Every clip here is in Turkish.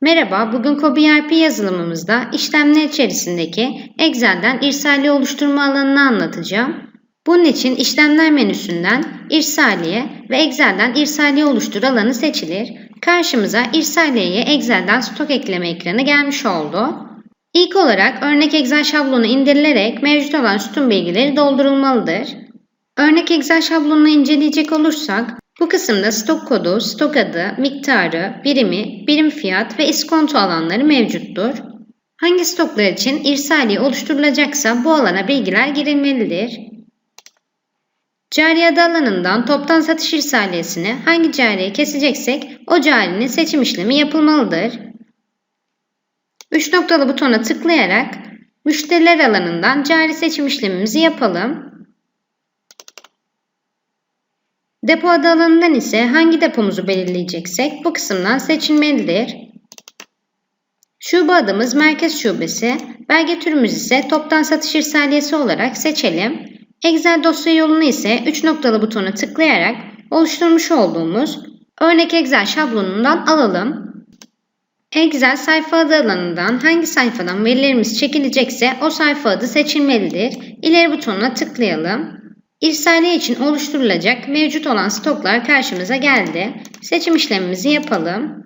Merhaba, bugün Kobi ERP yazılımımızda işlemler içerisindeki Excel'den irsaliye oluşturma alanını anlatacağım. Bunun için işlemler menüsünden irsaliye ve Excel'den irsaliye oluştur alanı seçilir. Karşımıza irsaliyeye Excel'den stok ekleme ekranı gelmiş oldu. İlk olarak örnek Excel şablonu indirilerek mevcut olan sütun bilgileri doldurulmalıdır. Örnek Excel şablonunu inceleyecek olursak bu kısımda stok kodu, stok adı, miktarı, birimi, birim fiyat ve iskonto alanları mevcuttur. Hangi stoklar için irsaliye oluşturulacaksa bu alana bilgiler girilmelidir. Cari adı alanından toptan satış irsaliyesini hangi cariye keseceksek o carinin seçim işlemi yapılmalıdır. 3 noktalı butona tıklayarak müşteriler alanından cari seçim işlemimizi yapalım. Depo adı alanından ise hangi depomuzu belirleyeceksek bu kısımdan seçilmelidir. Şube adımız merkez şubesi, belge türümüz ise toptan satış irsaliyesi olarak seçelim. Excel dosya yolunu ise 3 noktalı butona tıklayarak oluşturmuş olduğumuz örnek Excel şablonundan alalım. Excel sayfa adı alanından hangi sayfadan verilerimiz çekilecekse o sayfa adı seçilmelidir. İleri butonuna tıklayalım. İrsaliye için oluşturulacak mevcut olan stoklar karşımıza geldi. Seçim işlemimizi yapalım.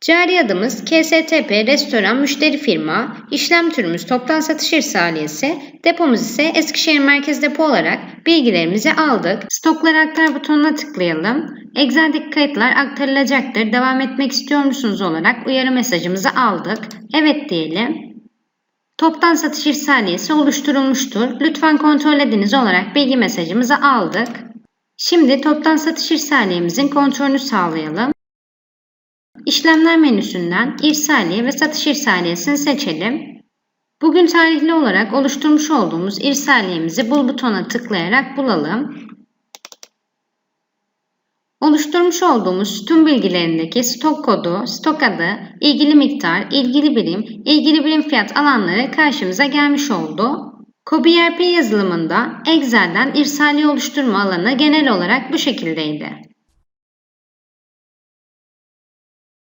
Cari adımız KSTP Restoran Müşteri Firma, işlem türümüz toptan satış irsaliyesi, depomuz ise Eskişehir Merkez Depo olarak bilgilerimizi aldık. Stokları aktar butonuna tıklayalım. Excel'deki kayıtlar aktarılacaktır. Devam etmek istiyor musunuz olarak uyarı mesajımızı aldık. Evet diyelim. Toptan satış irsaliyesi oluşturulmuştur. Lütfen kontrol ediniz olarak bilgi mesajımızı aldık. Şimdi toptan satış irsaliyemizin kontrolünü sağlayalım. İşlemler menüsünden irsaliye ve satış irsaliyesini seçelim. Bugün tarihli olarak oluşturmuş olduğumuz irsaliyemizi bul butona tıklayarak bulalım. Oluşturmuş olduğumuz sütun bilgilerindeki stok kodu, stok adı, ilgili miktar, ilgili birim, ilgili birim fiyat alanları karşımıza gelmiş oldu. Kobi ERP yazılımında Excel'den irsaliye oluşturma alanı genel olarak bu şekildeydi.